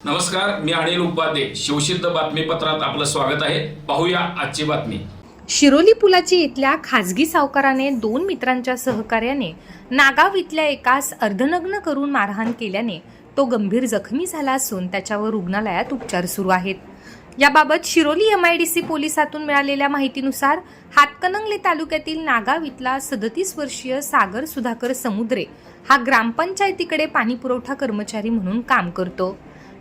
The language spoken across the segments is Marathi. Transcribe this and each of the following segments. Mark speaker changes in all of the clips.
Speaker 1: नमस्कार मी अनिल उपाध्ये. शिवसिद्ध बातमीपत्रात आपलं स्वागत आहे. पाहूया आजची बातमी.
Speaker 2: शिरोली पुलाची इथल्या खाजगी सावकाराने दोन मित्रांच्या सहकार्याने नागाव इथल्या एकास अर्धनग्न करून मारहाण केल्याने तो गंभीर जखमी झाला असून त्याच्यावर रुग्णालयात उपचार सुरू आहेत. याबाबत Shiroli M I D C पोलिसातून मिळालेल्या माहितीनुसार हातकणंगले तालुक्यातील नागाव इथला सदतीस वर्षीय सागर सुधाकर समुद्रे हा ग्रामपंचायतीकडे पाणीपुरवठा कर्मचारी म्हणून काम करतो.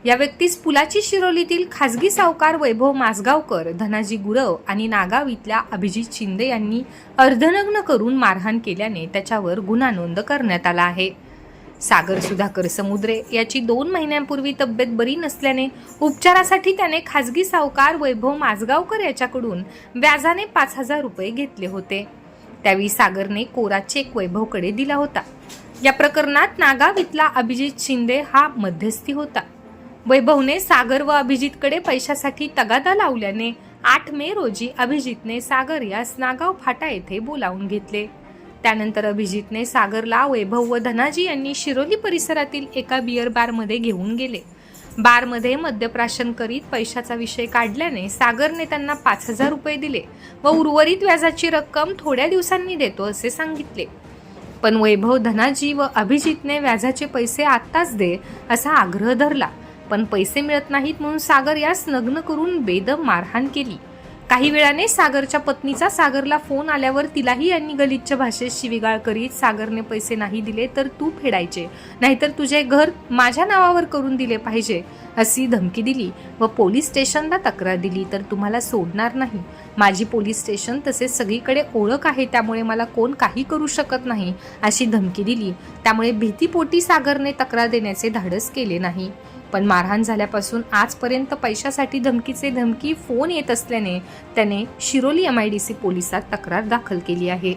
Speaker 2: या व्यक्तीस पुलाची शिरोलीतील खासगी सावकार वैभव मासगावकर धनाजी गुरव आणि नागाव इथल्या अभिजित शिंदे यांनी अर्धनग्न करून मारहाण केल्याने त्याच्यावर गुन्हा नोंद करण्यात आला आहे. सागर सुधाकर समुद्रे याची दोन महिन्यांपूर्वी तब्येत बरी नसल्याने उपचारासाठी त्याने खासगी सावकार वैभव माजगावकर याच्याकडून व्याजाने पाच हजार रुपये घेतले होते. त्यावेळी सागरने कोरा चेक वैभवकडे दिला होता. या प्रकरणात नागाव इथला अभिजित शिंदे हा मध्यस्थी होता. वैभवने सागर व अभिजितकडे पैशासाठी तगादा लावल्याने आठ मे रोजी अभिजितने सागर यास नागाव फाटा येथे बोलावून घेतले. त्यानंतर अभिजितने सागरला वैभव व धनाजी यांनी शिरोली परिसरातील एका बिअर बारमध्ये घेऊन गेले. बारमध्ये मद्यप्राशन करीत पैशाचा विषय काढल्याने सागरने त्यांना पाच हजार रुपये दिले व उर्वरित व्याजाची रक्कम थोड्या दिवसांनी देतो असे सांगितले. पण वैभव धनाजी व अभिजितने व्याजाचे पैसे आत्ताच दे असा आग्रह धरला. पण पैसे मिळत नाहीत म्हणून सागर यास नग्न करून बेदम मारहाण केली. काही वेळाने सागरच्या पत्नीचा सागरला फोन आल्यावर तिलाही यांनी गलिच्छ भाषेत शिविगाळ करीत सागरने पैसे नाही दिले तर तू फेडायचे नाहीतर तुझे घर माझ्या नावावर करून दिले पाहिजे अशी धमकी दिली व पोलीस स्टेशनला तक्रार दिली तर तुम्हाला सोडणार नाही. माझी पोलीस स्टेशन तसेच सगळीकडे ओळख आहे त्यामुळे मला कोण काही करू शकत नाही अशी धमकी दिली. त्यामुळे भीतीपोटी सागरने तक्रार देण्याचे धाडस केले नाही. पण मारहाण झाल्यापासून आजपर्यंत पैशासाठी धमकीचे धमकी फोन येत असल्याने त्याने Shiroli M I D C पोलिसात तक्रार दाखल केली आहे.